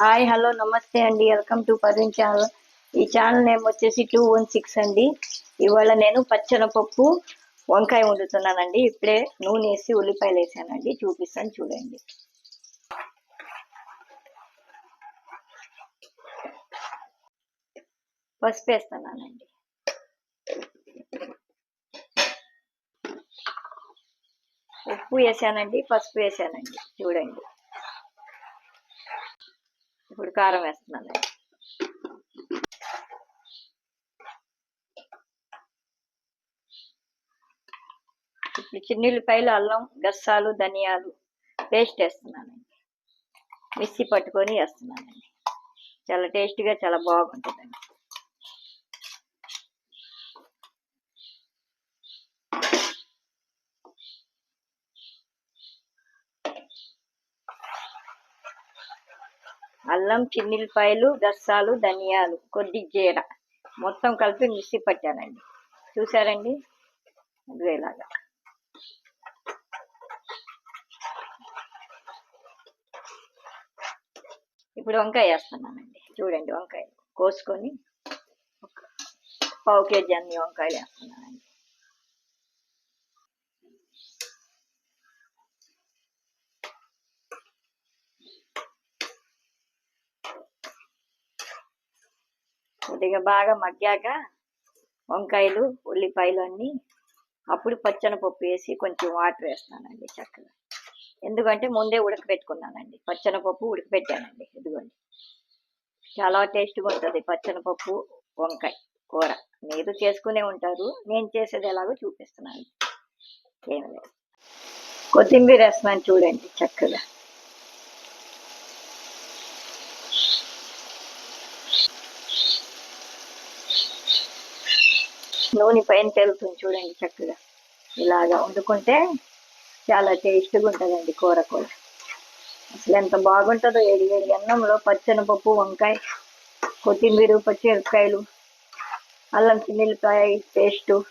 Hi hello నమస్తే అండి. Welcome to Parveen channel. ఈ ఛానల్ నేమ్ వచ్చేసి టూ వన్ సిక్స్ అండి. ఇవాళ నేను పచ్చనపప్పు వంకాయ వండుతున్నానండి. ఇప్పుడే నూనె వేసి ఉల్లిపాయలు వేసానండి. చూపిస్తాను చూడండి. పసుపు వేస్తున్నానండి. ఉప్పు వేసానండి పసుపు వేసానండి. చూడండి. కారం వేస్తున్నాను. ఇప్పుడు చిన్నుల్లిపాయలు అల్లం గస్సాలు ధనియాలు పేస్ట్ వేస్తున్నానండి. మిక్సీ పట్టుకొని వేస్తున్నానండి. చాలా టేస్టీగా చాలా బాగుంటుంది. అల్లం చిన్నిల్లిపాయలు దస్సాలు ధనియాలు కొద్ది జీర. మొత్తం కలిపి మిక్సీ పట్టానండి. చూసారండి? అదిగో ఇలాగా ఇప్పుడు వంకాయ వేస్తున్నానండి. చూడండి వంకాయ. కోసుకొని పావు కేజీ అన్ని వంకాయలు వేస్తున్నానండి. కొద్దిగా బాగా మగ్గాక వంకాయలు ఉల్లిపాయలు అన్నీ అప్పుడు పచ్చనపప్పు వేసి కొంచెం వాటర్ వేస్తానండి చక్కగా. ఎందుకంటే ముందే ఉడకబెట్టుకున్నానండి. పచ్చనపప్పు ఉడకబెట్టానండి. ఇదిగోండి. చాలా టేస్ట్గా ఉంటుంది పచ్చనపప్పు వంకాయ కూర. మీరు చేసుకునే ఉంటారు. నేను చేసేది ఎలాగో చూపిస్తున్నాను. ఏం లేదు. కొత్తిమీర వేస్తున్నాను చూడండి చక్కగా. నూనె పైన తేలుతుంది చూడండి చక్కగా. ఇలాగా వండుకుంటే చాలా టేస్ట్గా ఉంటుందండి కూర కూడా. అసలు ఎంత బాగుంటుందో ఏడి ఏడి అన్నంలో పచ్చనిపప్పు వంకాయ కొత్తిమీర పచ్చిమిరపకాయలు అల్లం చిన్నిల్లిపాయ పేస్టు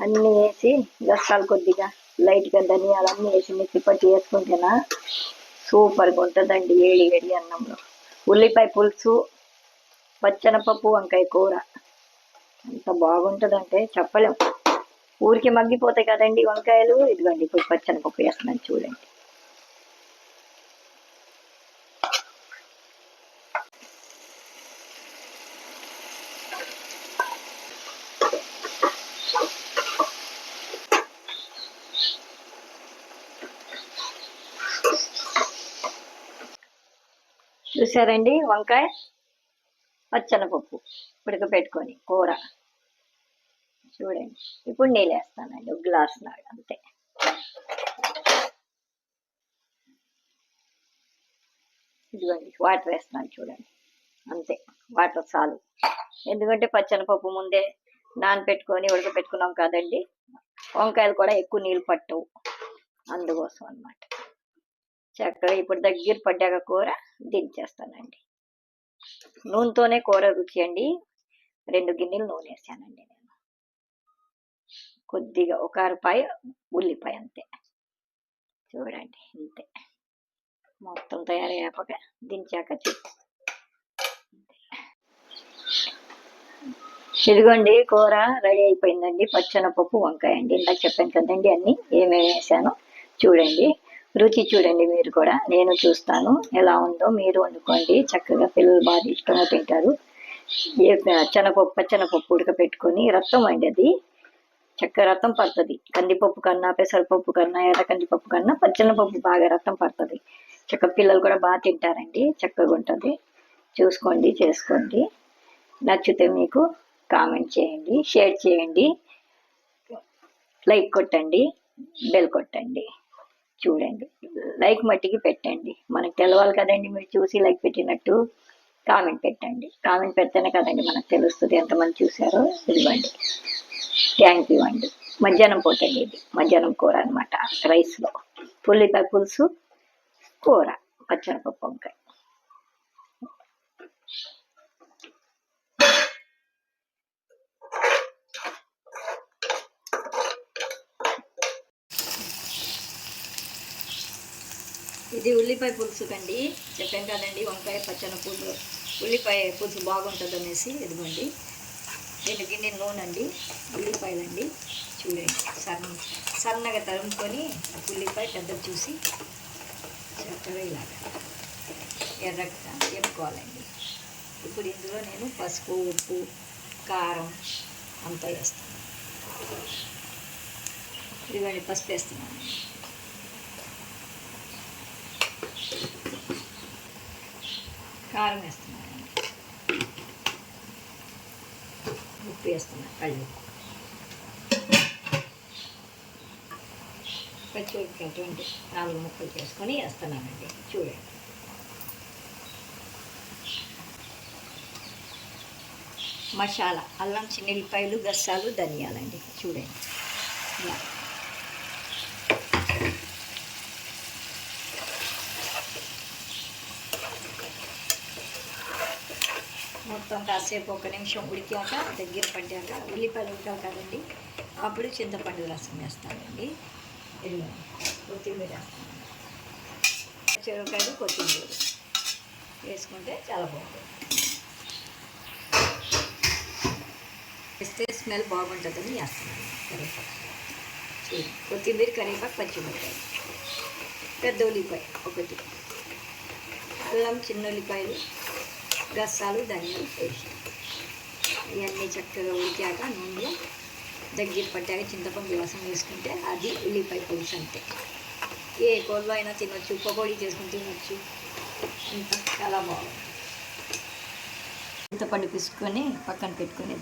అన్నీ వేసి గసాలు కొద్దిగా లైట్గా ధనియాలు అన్నీ వేసి మిక్సీ పట్టి వేసుకుంటేనా సూపర్గా ఉంటుందండి ఏడి ఏడి అన్నంలో. ఉల్లిపాయ పులుసు పచ్చనపప్పు వంకాయ కూర. ఎంత బాగుంటుందంటే చెప్పలేం. ఊరికి మగ్గిపోతాయి కదండి వంకాయలు. ఇదిగోండి ఇప్పుడు పచ్చని పప్పు వేస్తున్నాను చూడండి. చూసారండి వంకాయ? పచ్చనపప్పు ఉడకపెట్టుకొని కూర. చూడండి ఇప్పుడు నీళ్ళు వేస్తానండి ఒక గ్లాస్ నాడు అంతే. ఇదిగోండి వాటర్ వేస్తున్నాను చూడండి అంతే. వాటర్ చాలు. ఎందుకంటే పచ్చనపప్పు ముందే నానపెట్టుకొని ఉడకపెట్టుకున్నాం కదండి వంకాయలు కూడా ఎక్కువ నీళ్ళు పట్టవు అందుకోసం అన్నమాట. చక్కగా ఇప్పుడు దగ్గర పడ్డాక కూర దించేస్తానండి. నూనెతోనే కూర రుచి అండి రెండు గిన్నెలు నూనె వేసానండి నేను. కొద్దిగా ఒక అరపాయ ఉల్లిపాయ అంతే. చూడండి అంతే మొత్తం తయారయ్యాక దించాక చెప్పు ఇదిగోండి కూర రెడీ అయిపోయిందండి. పచ్చనపప్పు వంకాయ అండి. ఇందాక చెప్పాను కదండి అన్ని. ఏమేమి వేసానో చూడండి. రుచి చూడండి మీరు కూడా. నేను చూస్తాను. ఎలా ఉందో మీరు వండుకోండి. చక్కగా పిల్లలు బాగా ఇష్టంగా తింటారు. శనగపప్పు పచ్చనపప్పు ఉడకపెట్టుకొని రసం అండి అది చక్క రసం పడుతుంది. కందిపప్పు కన్నా పెసరపప్పు కన్నా ఎర్ర కందిపప్పు కన్నా పచ్చనపప్పు బాగా రసం పడుతుంది. చక్క పిల్లలు కూడా బాగా తింటారండి. చక్కగా ఉంటుంది. చూసుకోండి చేసుకోండి. నచ్చితే మీకు కామెంట్ చేయండి షేర్ చేయండి. లైక్ కొట్టండి బెల్ కొట్టండి. చూడండి. లైక్ మట్టికి పెట్టండి. మనకు తెలవాలి కదండి మీరు చూసి లైక్ పెట్టినట్టు. కామెంట్ పెట్టండి. కామెంట్ పెడితేనే కదండి మనకు తెలుస్తుంది ఎంతమంది చూసారో ఇవ్వండి థ్యాంక్ యూ అండి. మధ్యాహ్నం పోతండి ఇది. మధ్యాహ్నం కూర అనమాట రైస్లో పుల్లిపాయ పులుసు కూర పచ్చనపప్పు వంకాయ. ఇది ఉల్లిపాయ పులుసు కండి చెప్పాను కదండి వంకాయ పచ్చని పులుసు ఉల్లిపాయ పులుసు బాగుంటుంది అనేసి ఇదిగోండి. రెండు గిన్నె నూనె అండి ఉల్లిపాయలండి. చూడండి సన్న సన్నగా తరుముకొని ఉల్లిపాయ పెద్ద చూసి చక్కగా ఇలాగా ఎర్రగా ఎప్పుకోవాలండి ఇప్పుడు ఇందులో నేను పసుపు ఉప్పు కారం అంతా వేస్తాను. ఇదిగోండి పసుపు వేస్తున్నాను. కారం వేస్తున్నాను. ఉప్పు వేస్తున్నాను కళ్ళు పచ్చిమిరపకాయటువంటి నాలుగు ముక్కలు చేసుకొని వేస్తున్నానండి. చూడండి. మసాలా అల్లం చిన్నెల్లిపాయలు గస్సాలు ధనియాలండి. చూడండి. ఇలా మొత్తం కాసేపు ఒక నిమిషం ఉడికాక దగ్గర పడ్డాక ఉల్లిపాయలు ఉడకాలి కదండి అప్పుడు చింతపండు రసం వేస్తానండి. కొత్తిమీర చెరుకాయలు కొత్తిమీర వేసుకుంటే చాలా బాగుంటుంది. వేస్తే స్మెల్ బాగుంటుందని వేస్తున్నాను కరివేపాకు కొత్తిమీర కరివేపాకు పచ్చిమిరపాయలు పెద్ద ఉల్లిపాయ ఒకటి. అల్లం చిన్న ఉల్లిపాయలు. గసాలు ధనియాలు పేస్ట్. ఇవన్నీ చక్కగా ఉడికాక నూనెలో దగ్గర పట్టాక చింతపండు రసం వేసుకుంటే అది ఉల్లిపాయ పులుసు అంతే. ఏ కోళ్ళు అయినా తినొచ్చు పకోడీ చేసుకుని తినొచ్చు. ఇంత చాలా బాగుంది. చింతపండు పిసుకొని పక్కన పెట్టుకుని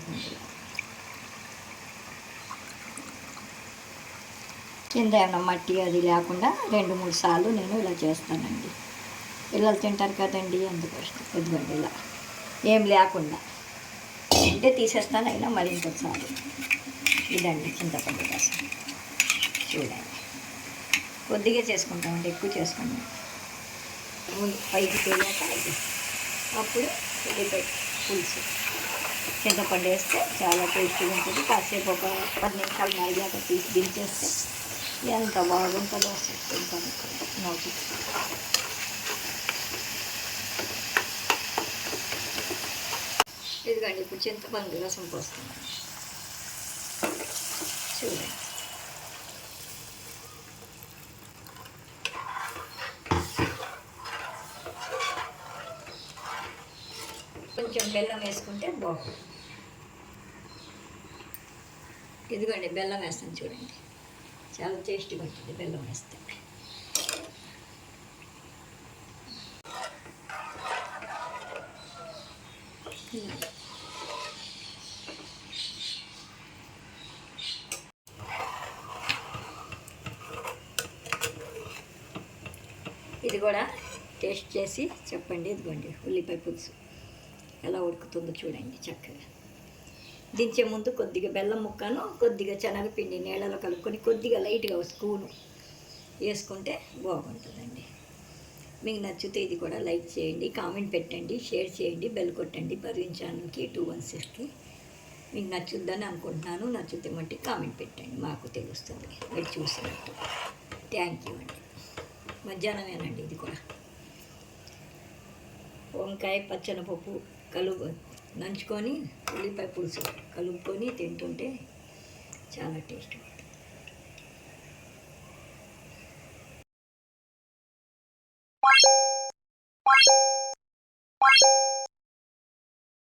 కింద ఏమన్నా మట్టి అది లేకుండా రెండు మూడు సార్లు నేను ఇలా చేస్తానండి. పిల్లలు తింటారు కదండి అందుకోసం. ఇదిగోండి ఇలా. ఏం లేకుండా. అంటే తీసేస్తాను అయినా మరి ఇంకొకసారి ఇదండి చింతపండు రసం. చూడండి. కొద్దిగా చేసుకుంటామండి ఎక్కువ చేసుకుంటాం పైకి తేలాక అప్పుడు ఉల్లిపాయ పులుసు. చింతపండు వేస్తే చాలా టేస్టీగా ఉంటుంది. కాసేపు ఒక పది నిమిషాలు మరిగాక తీసి దించేస్తే ఎంత బాగుంటుందో అసలు తింటాను నోటి ఇదిగోండి ఇప్పుడు చింతపండు రసం పోస్తున్నాను చూడండి. కొంచెం బెల్లం వేసుకుంటే బాగుంది ఇదిగోండి బెల్లం వేస్తాను చూడండి. చాలా టేస్టీగా ఉంటుంది బెల్లం వేస్తే. ఇది కూడా టేస్ట్ చేసి చెప్పండి ఇదిగోండి ఉల్లిపాయ పులుసు. ఎలా ఉడుకుతుందో చూడండి చక్కగా. దించే ముందు కొద్దిగా బెల్లం ముక్కను కొద్దిగా శనగపిండి నీళ్ళలో కలుపుకొని కొద్దిగా లైట్గా స్కూను స్పూను వేసుకుంటే బాగుంటుందండి. మీకు నచ్చితే ఇది కూడా లైక్ చేయండి కామెంట్ పెట్టండి షేర్ చేయండి బెల్ కొట్టండి. పర్వీన్ ఛానల్కి టూ వన్ సిక్స్కి మీకు నచ్చుద్దని అనుకుంటున్నాను నచ్చితే మట్టి కామెంట్ పెట్టండి మాకు తెలుస్తుంది. మీరు చూసినట్టు. థ్యాంక్ యూ అండి. మధ్యాహ్నమేనండి ఇది కూడా. వంకాయ పచ్చనపప్పు కలుపు నంచుకొని ఉల్లిపాయ పులుసు కలుపుకొని తింటుంటే చాలా టేస్ట్